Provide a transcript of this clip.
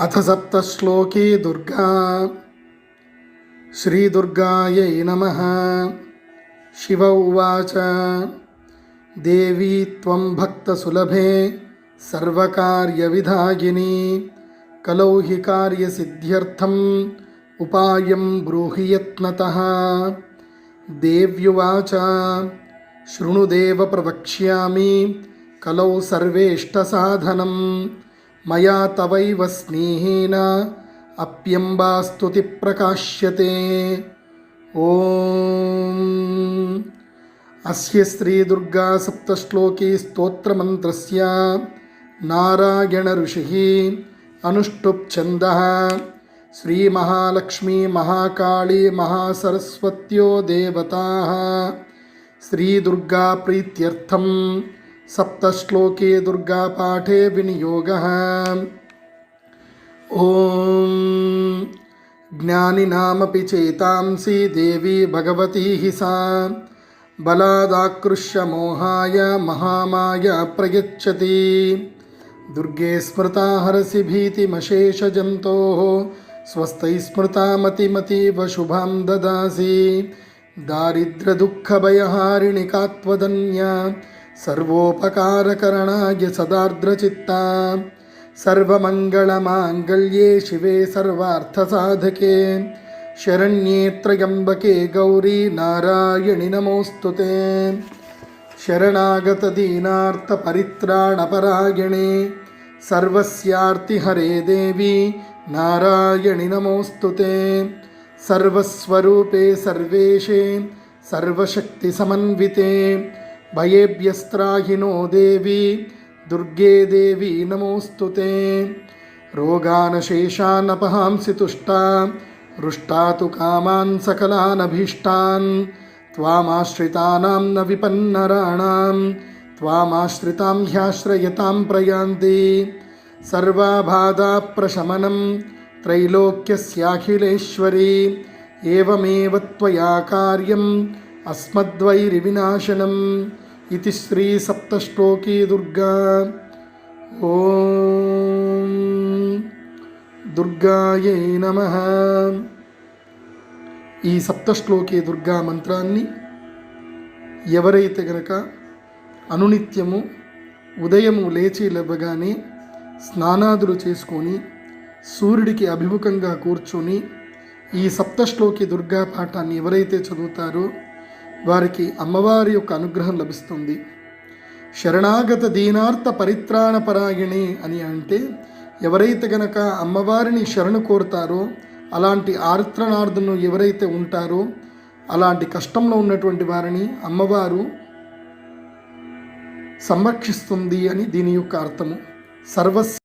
అథ సప్తశ్లోకీ దుర్గా. శ్రీదుర్గాయై నమ. శివ ఉవాచ. దేవీ త్వం భక్తసులభే సర్వకార్యవిధాయిని. కలౌ హి కార్యసిద్ధ్యర్థం ఉపాయం బ్రూహి యత్నత. దేవ్యువాచ. శృణుదేవ ప్రవక్ష్యామి. కలౌ సర్వేష్టసాధనం మయా తవైవ స్నేహేన అప్యంబాస్తుతి ప్రకాశ్యతే ఓం. అస్య శ్రీదుర్గా సప్తశ్లోకీ స్తోత్రమంత్రస్య. నారాయణ ఋషి అనుష్టుప్ ఛంద శ్రీమహాలక్ష్మీ మహాకాళీ మహాసరస్వత్యో దేవతా. శ్రీదుర్గా ప్రీత్యర్థం. सप्तश्लोके दुर्गापाठे विनियोगः ॐ ज्ञानिनामपि चेतांसि देवी भगवती हि सा बलादाकृष्य मोहाय महामाय प्रयच्छति दुर्गे स्मृता हरसि भीतिमशेषजन्तोः स्वस्तैः स्मृता मतिमतीव शुभां ददासि दारिद्र्यदुःखभयहारिणि का ಸರ್ವೋಪಕಾರಕರಣಾಯ ಸದಾರ್ದ್ರಚಿತ್ತ. ಶಿವೇ ಸರ್ವಾರ್ಥ ಸಾಧಕೆ ಶರಣ್ಯೇ ತ್ರಯಂಬಕೆ ಗೌರಿ ನಾರಾಯಣಿ ನಮೋಸ್ತುತೆ. ಶರಣಾಗತ ದೀನಾರ್ಥ ಪರಿತ್ರಾಣಪರಾಯಣೆ ಸರ್ವಸ್ಯಾರ್ತಿ ಹರೇ ದೇವಿ ನಾರಾಯಣಿ ನಮೋಸ್ತುತೆ. ಸರ್ವಸ್ವರೂಪೇ ಸರ್ವೇಶೇ. ಸರ್ವಶಕ್ತಿ ಸಮನ್ವಿತೆ. देवी दुर्गे देवी नमोऽस्तु ते रोगानशेषानपहांसि तुष्टा रुष्टा तु कामान् सकलानभीष्टान् त्वामाश्रितानां न विपन्नराणां त्वामाश्रितां ह्याश्रयतां प्रयान्ति सर्वाबाधाप्रशमनं त्रैलोक्यस्याखिलेश्वरी एवमेव त्वया कार्यम् अस्मद्वैरिविनाशनम् इति श्रीसप्तश्लोकी दुर्गा ॐ దుర్గాయై నమ ఈ సప్తశ్లోకి దుర్గా మంత్రాన్ని ఎవరైతే గనక అనునిత్యము ఉదయము లేచి లేవగానే స్నానాదులు చేసుకొని సూర్యుడికి అభిముఖంగా కూర్చొని ఈ సప్తశ్లోకి దుర్గా పాఠాన్ని ఎవరైతే చదువుతారో వారికి అమ్మవారి యొక్క అనుగ్రహం లభిస్తుంది. శరణాగత దీనార్థ పరిత్రాణపరాయణి అని అంటే ఎవరైతే గనక అమ్మవారిని శరణు కోరుతారో అలాంటి ఆర్త్రనార్థులను ఎవరైతే ఉంటారో అలాంటి కష్టంలో ఉన్నటువంటి వారిని అమ్మవారు సంరక్షిస్తుంది అని దీని యొక్క అర్థము. సర్వస్